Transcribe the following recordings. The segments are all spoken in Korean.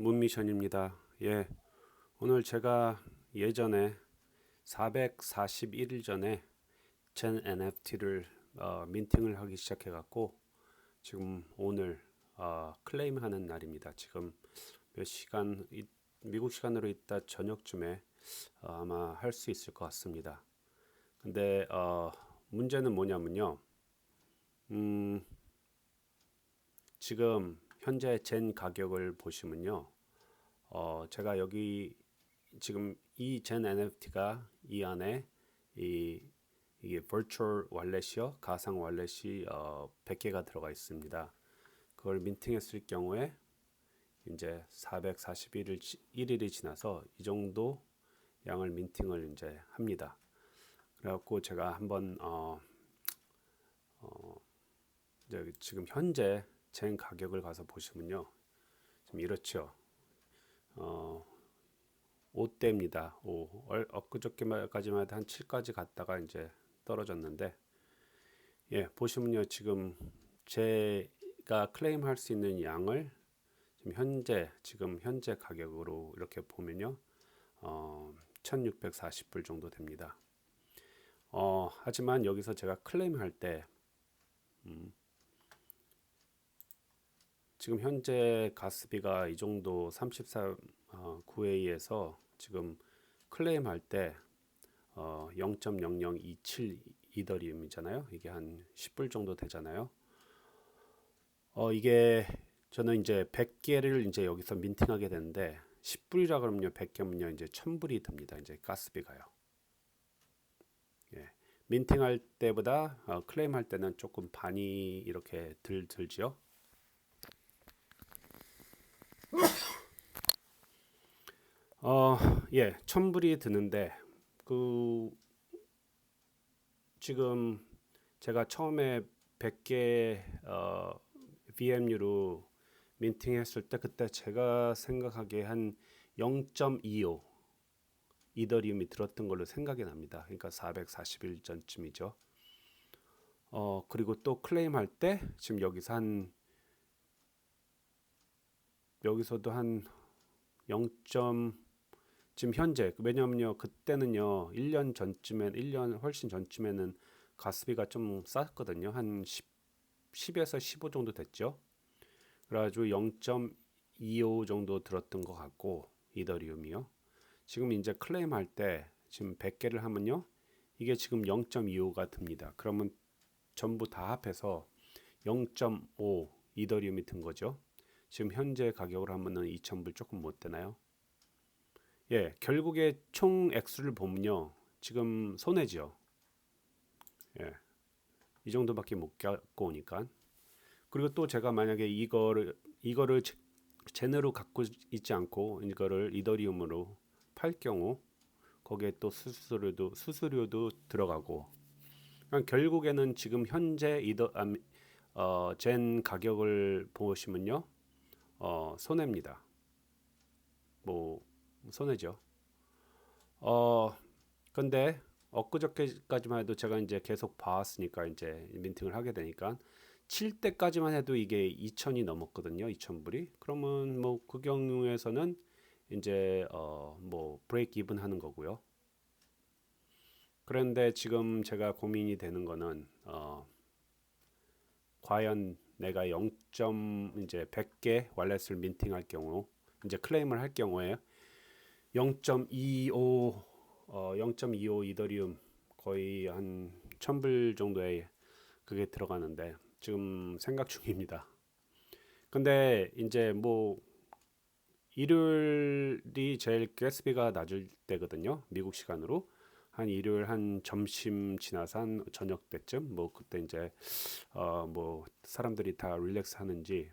문미션입니다. 예. 오늘 제가 예전에 441일 전에 젠 NFT를 어, 민팅을 하기 시작해 갖고 지금 오늘 어, 클레임하는 날입니다. 지금 몇 시간 이, 미국 시간으로 이따 저녁쯤에 어, 아마 할 수 있을 것 같습니다. 근데 어, 문제는 뭐냐면요. 음, 지금 현재 젠 가격을 보시면요. 어, 제가 여기 지금 이 젠 NFT가 이 안에 이 이게 virtual wallet이요. 가상 wallet이 어, 100개가 들어가 있습니다. 그걸 민팅했을 경우에 이제 441일 1일이 지나서 이 정도 양을 민팅을 이제 합니다. 그래갖고 제가 한번 어, 어, 지금 현재 젠 가격을 가서 보시면요. 좀 이렇죠. 어, 5대입니다. 5. 엊그저께까지만 해도 한 7까지 갔다가 이제 떨어졌는데 예, 보시면요. 지금 제가 클레임할 수 있는 양을 지금 현재 지금 현재 가격으로 이렇게 보면요. 어, 1640불 정도 됩니다. 어, 하지만 여기서 제가 클레임할 때 음, 지금 현재 가스비가 이 정도 34 어, 9A에서 지금 클레임할 때 어, 0.0027 이더리움이잖아요. 이게 한 10불 정도 되잖아요. 어, 이게 저는 이제 100개를 이제 여기서 민팅하게 되는데 10불이라 그러면요. 100개면요. 이제 1000불이 듭니다. 이제 가스비가요. 예. 민팅할 때보다 어, 클레임할 때는 조금 반이 이렇게 들 들지요. 어, 예, 천불이 드는데 그 지금 제가 처음에 100개 어, VMU로 민팅했을 때 그때 제가 생각하기에 한 0.25 이더리움이 들었던 걸로 생각이 납니다. 그러니까 441 전쯤이죠. 어, 그리고 또 클레임할 때 지금 여기서 한 여기서도 한 0. 지금 현재. 왜냐면요 그때는요 1년 전쯤에 1년 훨씬 전쯤에는 가스비가 좀 쌌거든요. 한 10, 10에서 15 정도 됐죠. 그래가지고 0.25 정도 들었던 것 같고 이더리움이요. 지금 이제 클레임 할 때 지금 100개를 하면요 이게 지금 0.25가 듭니다. 그러면 전부 다 합해서 0.5 이더리움이 든 거죠. 지금 현재 가격으로 하면은 2,000불 조금 못 되나요? 예, 결국에 총 액수를 보면요. 지금 손해죠. 예. 이 정도밖에 못 갖고 오니까. 그리고 또 제가 만약에 이거를 이거를 제네로 갖고 있지 않고 이거를 이더리움으로 팔 경우 거기에 또 수수료도 수수료도 들어가고 그러니까 결국에는 지금 현재 이더 어, 젠 가격을 보시면요 어, 손해입니다. 뭐 손해죠. 어 근데 엊그저께까지만 해도 제가 이제 계속 봐왔으니까 이제 민팅을 하게 되니까 7대까지만 해도 이게 2천이 넘었거든요. 2천 불이. 그러면 뭐 그 경우에서는 이제 어 뭐 브레이크 이븐 하는 거고요. 그런데 지금 제가 고민이 되는 거는 어 과연 내가 0. 이제 100개 wallet을 민팅할 경우 이제 클레임을 할 경우에 0.25 어, 0.25 이더리움 거의 한 1000불 정도의 그게 들어가는데 지금 생각 중입니다. 근데 이제 뭐 일요일이 제일 가스비가 낮을 때거든요. 미국 시간으로. 한 일요일 한 점심 지나서 한 저녁 때쯤 뭐 그때 이제 어 뭐 사람들이 다 릴렉스 하는지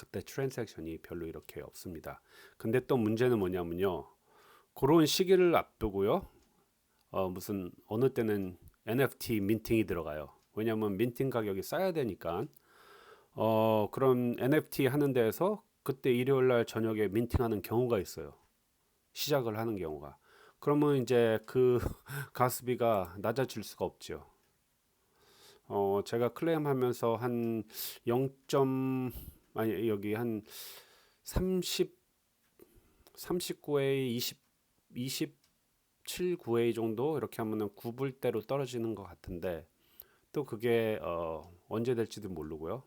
그때 트랜잭션이 별로 이렇게 없습니다. 근데 또 문제는 뭐냐면요. 그런 시기를 앞두고요. 어, 무슨 어느 때는 NFT 민팅이 들어가요. 왜냐하면 민팅 가격이 싸야 되니까. 어, 그런 NFT 하는 데에서 그때 일요일 날 저녁에 민팅하는 경우가 있어요. 시작을 하는 경우가. 그러면 이제 그 가스비가 낮아질 수가 없죠. 어, 제가 클레임하면서 한 0. 아니 여기 한 30 39A 20 27 9A 정도 이렇게 하면은 9불대로 떨어지는 것 같은데 또 그게 어 언제 될지도 모르고요.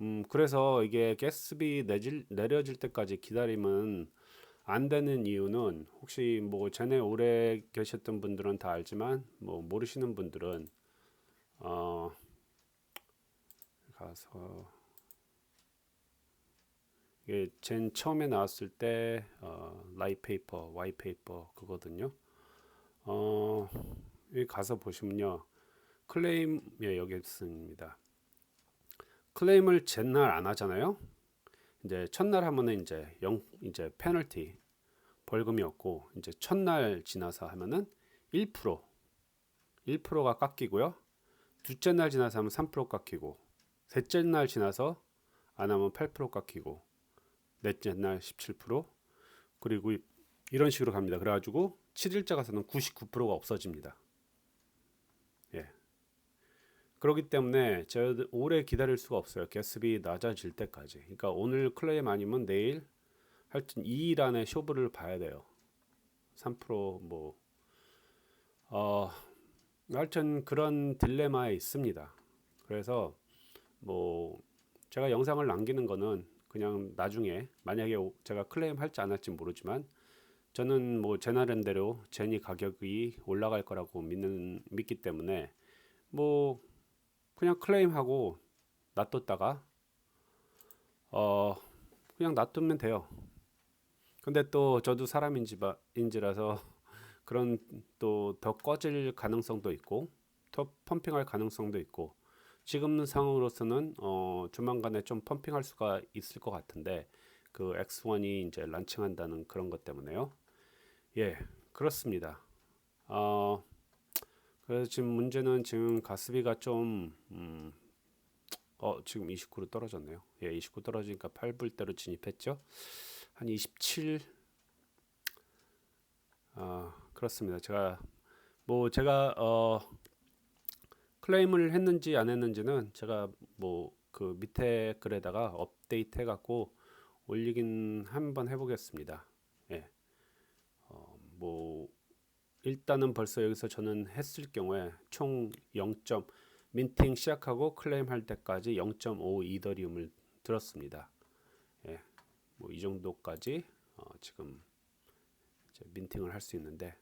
음 그래서 이게 가스비 내질, 내려질 때까지 기다리면 안 되는 이유는 혹시 뭐 전에 오래 계셨던 분들은 다 알지만 뭐 모르시는 분들은 어 가서 이게 젠 처음에 나왔을 때 어, 라이 페이퍼, 와이 페이퍼 그거든요. 어, 여기 가서 보시면요. 클레임 예, 여기 있습니다. 클레임을 전날 안 하잖아요. 이제 첫날 하면은 이제 영 이제 페널티 벌금이었고 이제 첫날 지나서 하면은 1% 1%가 깎이고요. 둘째 날 지나서 하면 3% 깎이고 셋째 날 지나서 안 하면 8% 깎이고 넷째 날 17% 그리고 이- 이런 식으로 갑니다. 그래가지고 7일째 가서는 99%가 없어집니다. 예. 그렇기 때문에 제가 오래 기다릴 수가 없어요. 가스비 낮아질 때까지. 그러니까 오늘 클레임 아니면 내일 하여튼 2일 안에 쇼부를 봐야 돼요. 3%뭐 어, 하여튼 그런 딜레마에 있습니다. 그래서 뭐 제가 영상을 남기는 거는 그냥 나중에 만약에 오- 제가 클레임 할지 안 할지 모르지만 저는 뭐 제 나름대로 제니 가격이 올라갈 거라고 믿는 믿기 때문에 뭐 그냥 클레임하고 놔뒀다가 어 그냥 놔두면 돼요. 근데 또 저도 사람인지바 인지라서 그런 또 더 꺼질 가능성도 있고 더 펌핑할 가능성도 있고 지금 상황으로서는 어 조만간에 좀 펌핑할 수가 있을 것 같은데 그 X1이 이제 란칭한다는 그런 것 때문에요. 예, 그렇습니다. 어 그래서 지금 문제는 지금 가스비가 좀 음, 어 지금 29로 떨어졌네요. 예, 29 떨어지니까 8불대로 진입했죠. 한 27. 아 그렇습니다. 제가 뭐 제가 어 클레임을 했는지 안 했는지는 제가 뭐 그 밑에 글에다가 업데이트 해갖고 올리긴 한번 해보겠습니다. 예. 어, 뭐 일단은 벌써 여기서 저는 했을 경우에 총 0. 민팅 시작하고 클레임 할 때까지 0.5 이더리움을 들었습니다. 예. 뭐 이 정도까지 어, 지금 민팅을 할 수 있는데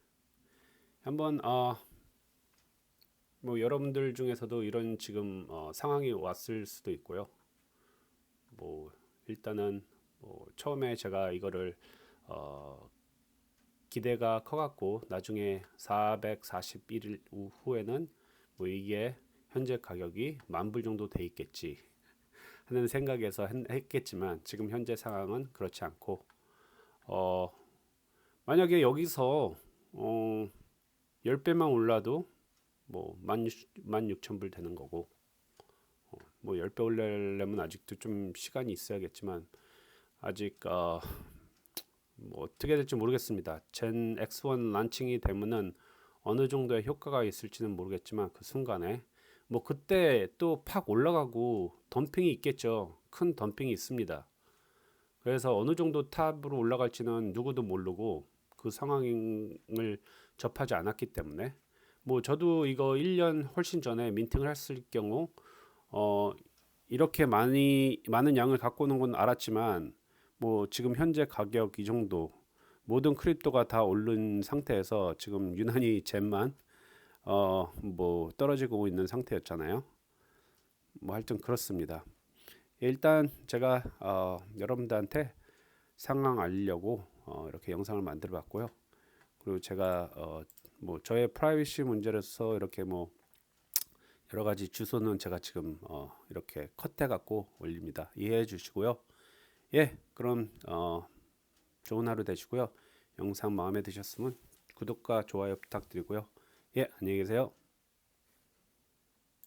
한번 어, 뭐 여러분들 중에서도 이런 지금 어, 상황이 왔을 수도 있고요. 뭐 일단은 뭐 처음에 제가 이거를 어, 기대가 커갖고 나중에 441일 후에는 뭐 이게 현재 가격이 만불 정도 돼 있겠지 하는 생각에서 했, 했겠지만 지금 현재 상황은 그렇지 않고 어 만약에 여기서 어 10배만 올라도 뭐 16,000불 되는 거고 어, 뭐 10배 올리려면 아직도 좀 시간이 있어야겠지만 아직 어, 뭐 어떻게 될지 모르겠습니다. 젠 X1 란칭이 되면은 어느 정도의 효과가 있을지는 모르겠지만 그 순간에 뭐 그때 또 팍 올라가고 덤핑이 있겠죠. 큰 덤핑이 있습니다. 그래서 어느 정도 탑으로 올라갈지는 누구도 모르고 그 상황을 접하지 않았기 때문에 뭐 저도 이거 1년 훨씬 전에 민팅을 했을 경우 어 이렇게 많이 많은 양을 갖고 오는 건 알았지만 뭐 지금 현재 가격 이 정도 모든 크립토가 다 오른 상태에서 지금 유난히 젠만 어 뭐 떨어지고 있는 상태였잖아요. 뭐 하여튼 그렇습니다. 일단 제가 어 여러분들한테 상황 알리려고 어 이렇게 영상을 만들어 봤고요. 그리고 제가 어 뭐 저의 프라이버시 문제로서 이렇게 뭐 여러 가지 주소는 제가 지금 어 이렇게 컷해 갖고 올립니다. 이해해 주시고요. 예, 그럼 어 좋은 하루 되시고요. 영상 마음에 드셨으면 구독과 좋아요 부탁드리고요. 예, 안녕히 계세요.